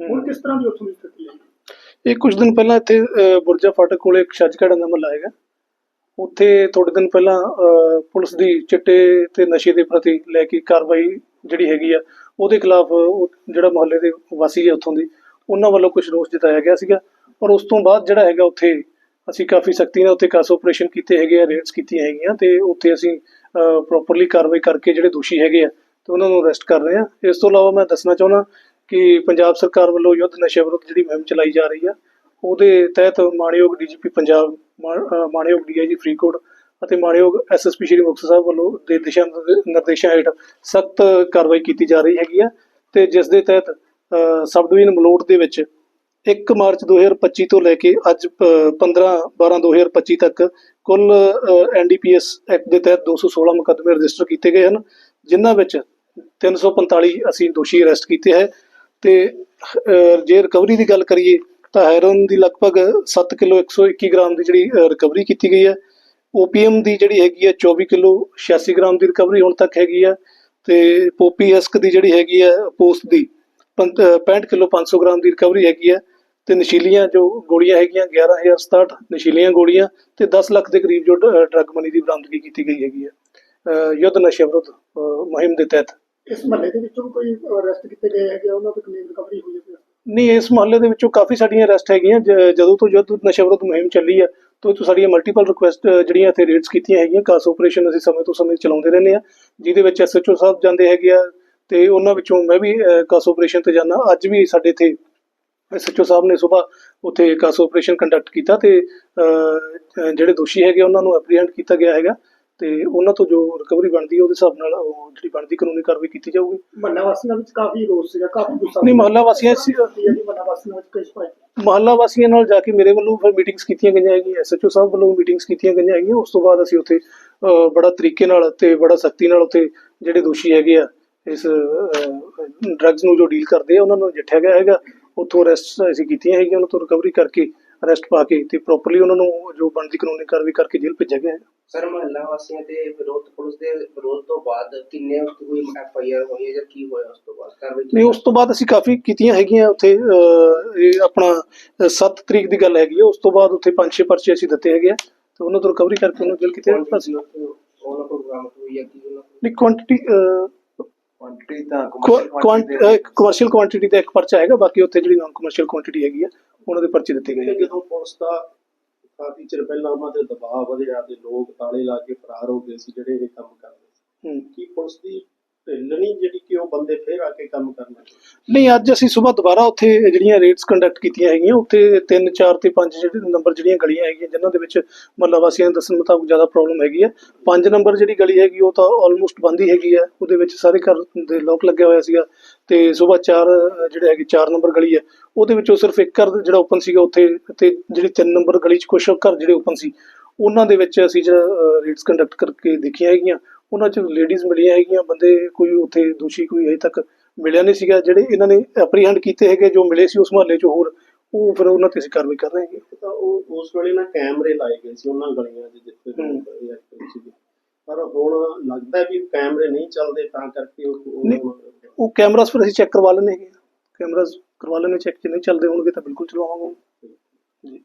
ਹੁਣ ਕਿਸ ਤਰ੍ਹਾਂ ਦੀ ਉੱਥੋਂ ਦੀ ਸਥਿਤੀ ਹੈ? ਇਹ ਕੁਝ ਦਿਨ ਪਹਿਲਾਂ ਇੱਥੇ ਬੁਰਜਾ ਫਾਟਕ ਕੋਲੇ ਇੱਕ ਛੱਜਗੜ੍ਹ ਦਾ ਮਹੱਲਾ ਹੈਗਾ। ਉੱਥੇ ਥੋੜੇ ਦਿਨ ਪਹਿਲਾਂ ਪੁਲਿਸ ਦੀ ਚਿੱਟੇ ਤੇ ਨਸ਼ੇ ਦੇ ਪ੍ਰਤੀ ਲੈ ਕੇ ਕਾਰਵਾਈ ਜਿਹੜੀ ਹੈਗੀ ਆ ਉਹਦੇ ਖਿਲਾਫ ਜਿਹੜਾ ਮੁਹੱਲੇ ਦੇ ਵਾਸੀ ਹੈ ਉੱਥੋਂ ਦੀ ਉਹਨਾਂ ਵੱਲੋਂ ਕੁਝ ਰੋਸ ਜਤਾਇਆ ਗਿਆ ਸੀਗਾ। ਔਰ ਉਸ ਤੋਂ ਬਾਅਦ ਜਿਹੜਾ ਹੈਗਾ ਉੱਥੇ ਅਸੀਂ ਕਾਫੀ ਸਖਤੀ ਨਾਲ ਉੱਥੇ ਕਾਸ ਆਪਰੇਸ਼ਨ ਕੀਤੇ ਹੈਗੇ ਆ ਰੇਡਸ ਕੀਤੀਆਂ ਹੈਗੀਆਂ ਤੇ ਉੱਥੇ ਅਸੀਂ ਪ੍ਰੋਪਰਲੀ ਕਾਰਵਾਈ ਕਰਕੇ ਜਿਹੜੇ ਦੋਸ਼ੀ ਹੈਗੇ ਆ ਤੇ ਉਹਨਾਂ ਨੂੰ ਅਰੈਸਟ ਕਰ ਰਹੇ ਆ ਇਸ ਤੋਂ ਇਲਾਵਾ ਮੈਂ ਦੱਸਣਾ ਚਾਹੁੰਦਾ ਕਿ ਪੰਜਾਬ ਸਰਕਾਰ ਵੱਲੋਂ ਯੁੱਧ ਨਸ਼ੇ ਵਿਰੁੱਧ ਜਿਹੜੀ ਮੁਹਿੰਮ ਚਲਾਈ ਜਾ ਰਹੀ ਆ ਉਹਦੇ ਤਹਿਤ ਮਾਣਯੋਗ ਡੀਜੀਪੀ ਪੰਜਾਬ ਮਾ- ਅਹ ਮਾਣਯੋਗ ਡੀਆਈਜੀ ਫਰੀਦਕੋਟ ਅਤੇ ਮਾਣਯੋਗ ਐਸਐਸਪੀ ਸ਼੍ਰੀ ਮੁਕਤਸਰ ਸਾਹਿਬ ਵੱਲੋਂ ਦੇ ਦਿਸ਼ਾ ਨਿਰਦੇ- ਨਿਰਦੇਸ਼ਾਂ ਹੇਠ ਸਖਤ ਕਾਰਵਾਈ ਕੀਤੀ ਜਾ ਰਹੀ ਹੈਗੀ ਆ ਤੇ ਜਿਸ ਦੇ ਤਹਿਤ ਸਬ ਡਿਵੀਜ਼ਨ ਮਲੋਟ ਦੇ ਵਿੱਚ 1 ਮਾਰਚ 2025 ਤੋਂ ਲੈ ਕੇ ਅੱਜ ਅਹ, 15 12 2025 ਤੱਕ ਕੁੱਲ ਐਨਡੀਪੀਐਸ ਐਕਟ ਦੇ ਤਹਿਤ 216 ਮੁਕੱਦਮੇ ਰਜਿਸਟਰ ਕੀਤੇ ਗਏ ਹਨ ਜਿਨ੍ਹਾਂ ਵਿੱਚ 345 ਅਸੀਂ ਦੋਸ਼ੀ ਅਰੈਸਟ ਕੀਤੇ ਹੈ ਤੇ ਜੇ ਰਿਕਵਰੀ ਦੀ ਗੱਲ ਕਰੀਏ, ਤਾਂ ਹੈਰੋਇਨ ਦੀ ਲਗਭਗ 7 ਕਿਲੋ 121 ਗ੍ਰਾਮ ਦੀ ਜਿਹੜੀ ਰਿਕਵਰੀ ਕੀਤੀ ਗਈ ਹੈ। ਓਪੀਐਮ ਦੀ ਜਿਹੜੀ ਹੈਗੀ ਹੈ 24 ਕਿਲੋ 86 ਗ੍ਰਾਮ ਦੀ ਰਿਕਵਰੀ ਹੁਣ ਤੱਕ ਹੈਗੀ ਹੈ। ਤੇ ਪੋਪੀ ਐਸਕ ਦੀ ਜਿਹੜੀ ਹੈਗੀ ਹੈ ਪੋਸਟ ਦੀ ਪੰਤ- ਅਹ 65 ਕਿਲੋ 500 ਗ੍ਰਾਮ ਦੀ ਰਿਕਵਰੀ ਹੈਗੀ ਹੈ। ਤੇ ਨਸ਼ੀਲੀਆਂ ਜੋ ਗੋਲੀਆਂ ਹੈਗੀਆਂ 11067 ਨਸ਼ੀਲੀਆਂ ਗੋਲੀਆਂ ਤੇ 10 ਲੱਖ ਦੇ ਕਰੀਬ ਜੋ ਡਰੱਗ ਮਨੀ ਦੀ ਬਰਾਮਦਗੀ ਕੀਤੀ ਗਈ ਹੈਗੀ ਹੈ। ਯੁੱਧ ਨਸ਼ੇ ਵਿਰੁੱਧ ਮੁਹਿੰਮ ਦੇ ਤਹਿਤ। ਇਸ ਮਹੱਲੇ ਦੇ ਵਿੱਚੋਂ ਕੋਈ ਅਰੈਸਟ ਕੀਤੇ ਗਏ ਹੈਗੇ ਉਹਨਾਂ ਤੋਂ ਕਿੰਨੀ ਰਿਕਵਰੀ ਹੋਈ ਹੈ ਨਹੀਂ ਇਸ ਮੁਹੱਲੇ ਦੇ ਵਿੱਚੋਂ ਕਾਫੀ ਸਾਡੀਆਂ ਅਰੈਸਟ ਹੈਗੀਆਂ। ਜ- ਜਦੋਂ ਤੋਂ ਯੁੱਧ ਨਸ਼ਾ ਵਿਰੁੱਧ ਮੁਹਿੰਮ ਚੱਲੀ ਆ ਤੋਂ ਤੋਂ ਸਾਡੀਆਂ ਮਲਟੀਪਲ ਰਿਕੁਐਸਟ ਜਿਹੜੀਆਂ ਇੱਥੇ ਰੇਡਸ ਕੀਤੀਆਂ ਹੈਗੀਆਂ ਕਾਸ ਆਪਰੇਸ਼ਨ ਅਸੀਂ ਸਮੇਂ ਤੋਂ ਸਮੇਂ ਚਲਾਉਂਦੇ ਰਹਿੰਦੇ ਆ। ਜਿਹਦੇ ਵਿੱਚ ਐਸਐਚਓ ਸਾਹਿਬ ਜਾਂਦੇ ਹੈਗੇ ਆ ਤੇ ਉਹਨਾਂ ਵਿੱਚੋਂ ਮੈਂ ਵੀ ਅਹ, ਕਾਸ ਆਪਰੇਸ਼ਨ ਤੇ ਜਾਣਾ ਅੱਜ ਵੀ ਸਾਡੇ ਇੱਥੇ ਐਸਐਚਓ ਸਾਹਿਬ ਨੇ ਸਵੇਰ ਉੱਥੇ ਕਾਸ ਆਪਰੇਸ਼ਨ ਕੰਡਕਟ ਕੀਤਾ ਤੇ ਅਹ, ਜਿਹੜੇ ਦੋਸ਼ੀ ਹੈਗੇ ਉਹਨਾਂ ਨੂੰ ਐਪਰੀਹੈਂਡ ਕੀਤਾ ਗਿਆ ਹੈਗਾ। ਤੇ ਉਹਨਾਂ ਤੋਂ ਜੋ ਰਿਕਵਰੀ ਬਣਦੀ ਹੈ ਉਹਦੇ ਹਿਸਾਬ ਨਾਲ ਉਹ ਜਿਹੜੀ ਬਣਦੀ ਕਾਨੂੰਨੀ ਕਾਰਵਾਈ ਕੀਤੀ ਜਾਊਗੀ। ਮਹੱਲਾ ਵਾਸੀਆਂ ਵਿੱਚ ਕਾਫੀ ਰੋਸ ਸੀਗਾ ਕਾਫੀ ਗੁੱਸਾ ਨਹੀਂ, ਮੁਹੱਲਾ ਵਾਸੀਆਂ ਸੀ- ਸੀ ਮਹੱਲਾ ਵਾਸੀਆਂ ਵਿੱਚ ਕਈ ਭਾਈ ਮੁਹੱਲਾ ਵਾਸੀਆਂ ਨਾਲ ਜਾ ਕੇ ਮੇਰੇ ਵੱਲੋਂ ਫਿਰ ਮੀਟਿੰਗਸ ਕੀਤੀਆਂ ਗਈਆਂ ਹੈਗੀਆਂ ਐਸਐਚਓ ਸਾਹਿਬ ਵੱਲੋਂ ਮੀਟਿੰਗਸ ਕੀਤੀਆਂ ਗਈਆਂ ਹੈਗੀਆਂ। ਉਸ ਤੋਂ ਬਾਅਦ ਅਸੀਂ ਉੱਥੇ ਬੜਾ ਤਰੀਕੇ ਨਾਲ ਤੇ ਬੜਾ ਸਖਤੀ ਨਾਲ ਉੱਥੇ ਜਿਹੜੇ ਦੋਸ਼ੀ ਹੈਗੇ ਆ ਇਸ ਡਰੱਗਸ ਨੂੰ ਜੋ ਡੀਲ ਕਰਦੇ ਆ ਉਹਨਾਂ ਨੂੰ ਨਜਿੱਠਿਆ ਗਿਆ ਹੈਗਾ। ਉੱਥੋਂ ਅਰੈਸਟ ਅਸੀਂ ਕੀਤੀਆਂ ਹੈਗੀਆਂ ਉਹਨਾਂ ਤੋਂ ਰਿਕਵਰੀ ਕਰਕੇ ਅਰੈਸਟ ਪਾ ਕੇ ਤੇ ਪ੍ਰੋਪਰਲੀ ਉਹਨਾਂ ਨੂੰ ਜੋ ਬਣਦੀ ਕਾਨੂੰਨੀ ਕਾਰਵਾਈ ਕਰਕੇ ਜੇਲ੍ਹ ਭੇਜਿਆ ਗਿਆ ਹੈ। ਸਰ ਮਹੱਲਾ ਵਾਸੀਆਂ ਦੇ ਵਿਰੋਧ ਪੁਲਿਸ ਦੇ ਵਿਰੋਧ ਤੋਂ ਬਾਅਦ ਕਿੰਨੇ ਤੋਂ ਕੋਈ ਐਫ ਆਈ ਆਰ ਹੋਈ ਹੈ ਜਾਂ ਕੀ ਹੋਇਆ ਉਸ ਤੋਂ ਬਾਅਦ? ਕਾਰਵਾਈ ਨਹੀਂ ਉਸ ਤੋਂ ਬਾਅਦ ਅਸੀਂ ਕਾਫੀ ਕੀਤੀਆਂ ਹੈਗੀਆਂ ਉੱਥੇ ਇਹ ਆਪਣਾ 7 ਤਰੀਕ ਦੀ ਗੱਲ ਹੈਗੀ ਹੈ। ਉਸ ਤੋਂ ਬਾਅਦ ਉੱਥੇ 5-6 ਪਰਚੇ ਅਸੀਂ ਦਿੱਤੇ ਹੈਗੇ ਆ ਤੇ ਉਹਨਾਂ ਤੋਂ ਰਿਕਵਰੀ ਕਰਕੇ ਉਹਨਾਂ ਜੇਲ੍ਹ ਕਿਤੇ ਅਸੀਂ ਉਹਨਾਂ ਕੋਲ ਬਰਾਮਦ ਹੋਈ ਹੈ ਕੀ ਉਹਨਾਂ ਨਹੀਂ ਕੁਆਂਟੀਟੀ ਕੁਆਂਟੀਟੀ ਤਾਂ ਕਮਰਸ਼ੀਅਲ ਕੁਆਂਟੀਟੀ ਦਾ ਇੱਕ ਪਰਚਾ ਹੈਗਾ ਬਾਕੀ ਉੱਥੇ ਜਿਹੜੀ ਨਾਨ ਕਮਰਸ਼ੀਅਲ ਕੁਆਂਟੀਟੀ ਹੈਗੀ ਆ ਉਹਨਾਂ ਦੇ ਪਰਚੇ ਦਿੱਤੇ ਗਏ। ਜਦੋਂ ਪੁਲਿਸ ਦਾ ਕਾਫੀ ਚਿਰ ਪਹਿਲਾਂ ਉਹਨਾਂ ਤੇ ਦਬਾਅ ਵਧਿਆ ਤੇ ਲੋਕ ਤਾਲੇ ਲਾ ਕੇ ਫਰਾਰ ਹੋ ਗਏ ਸੀ ਜਿਹੜੇ ਇਹ ਕੰਮ ਕਰਦੇ ਸੀ। ਕੀ ਪੁਲਿਸ ਦੀ ਢਿੱਲ ਨਹੀਂ ਜਿਹੜੀ ਕਿ ਉਹ ਬੰਦੇ ਫੇਰ ਆ ਕੇ ਕੰਮ ਕਰਨਾ ਨਹੀਂ, ਅੱਜ ਅਸੀਂ ਸਵੇਰ ਦੁਬਾਰਾ ਉੱਥੇ ਜਿਹੜੀਆਂ ਰੇਡਸ ਕੰਡਕਟ ਕੀਤੀਆਂ ਹੈਗੀਆਂ, ਉੱਥੇ 3 4 ਤੇ 5 ਜਿਹੜੇ ਨੰਬਰ ਜਿਹੜੀਆਂ ਗਲੀਆਂ ਹੈਗੀਆਂ, ਜਿਨ੍ਹਾਂ ਦੇ ਵਿੱਚ ਮਹੱਲਾ ਵਾਸੀਆਂ ਦੇ ਦੱਸਣ ਮੁਤਾਬਕ ਜ਼ਿਆਦਾ ਪ੍ਰੋਬਲਮ ਹੈਗੀ ਹੈ। 5 ਨੰਬਰ ਜਿਹੜੀ ਗਲੀ ਹੈਗੀ, ਉਹ ਤਾਂ ਆਲਮੋਸਟ ਬੰਦ ਹੀ ਹੈਗੀ ਹੈ। ਉਹਦੇ ਵਿੱਚ ਸਾਰੇ ਘਰ ਦੇ ਲੋਕ ਲੱਗਿਆ ਹੋਇਆ ਸੀਗਾ ਤੇ ਸਵੇਰ 4 ਜਿਹੜੇ ਹੈਗੇ 4 ਨੰਬਰ ਗਲੀ ਹੈ, ਉਹਦੇ ਵਿੱਚੋਂ ਸਿਰਫ ਇੱਕ ਘਰ ਜਿਹੜਾ ਓਪਨ ਸੀਗਾ ਉੱਥੇ ਤੇ ਜਿਹੜੀ 3 ਨੰਬਰ ਗਲੀ 'ਚ ਕੁਝ ਘਰ ਜਿਹੜੇ ਓਪਨ ਸੀ, ਉਹਨਾਂ ਦੇ ਵਿੱਚ ਅਸੀਂ ਜਿਹੜਾ ਰੇਡਸ ਕੰਡਕਟ ਕਰਕੇ ਦੇਖੀਆਂ ਹੈਗੀਆਂ। ਉਹਨਾਂ 'ਚ ਲੇਡੀਜ਼ ਮਿਲੀਆਂ ਹੈਗੀਆਂ ਬੰਦੇ ਕੋਈ ਉੱਥੇ ਦੋਸ਼ੀ ਕੋਈ ਅਜੇ ਤੱਕ ਮਿਲਿਆ ਨਹੀਂ ਸੀਗਾ ਜਿਹੜੇ ਇਹਨਾਂ ਨੇ ਐਪਰੀਹੈਂਡ ਕੀਤੇ ਹੈਗੇ ਜੋ ਮਿਲੇ ਸੀ ਉਸ ਮਹੱਲੇ 'ਚ ਹੋਰ ਉਹ ਫਿਰ ਉਹਨਾਂ ਤੇ ਅਸੀਂ ਕਾਰਵਾਈ ਕਰ ਰਹੇ ਹੈਗੇ। ਤਾਂ ਉਹ ਉਸ ਵੇਲੇ ਨਾ ਕੈਮਰੇ ਲਾਏ ਗਏ ਸੀ ਉਹਨਾਂ ਗਲੀਆਂ 'ਚ ਜਿੱਥੇ active ਸੀਗੇ। ਪਰ ਹੁਣ ਲੱਗਦਾ ਵੀ ਕੈਮਰੇ ਨਹੀਂ ਚੱਲਦੇ ਤਾਂ ਕਰਕੇ। ਉਹ- ਉਹ ਕੈਮਰਾਸ ਫਿਰ ਅਸੀਂ ਚੈੱਕ ਕਰਵਾ ਲੈਣੇ ਹੈਗੇ ਕੈਮਰਾਸ ਕਰਵਾ ਲੈਣੇ ਚੈੱਕ ਜੇ ਨਹੀਂ ਚੱਲਦੇ ਹੋਣਗੇ ਤਾਂ ਬਿਲਕੁਲ ਚਲਵਾਵਾਂਗੇ ਜੀ।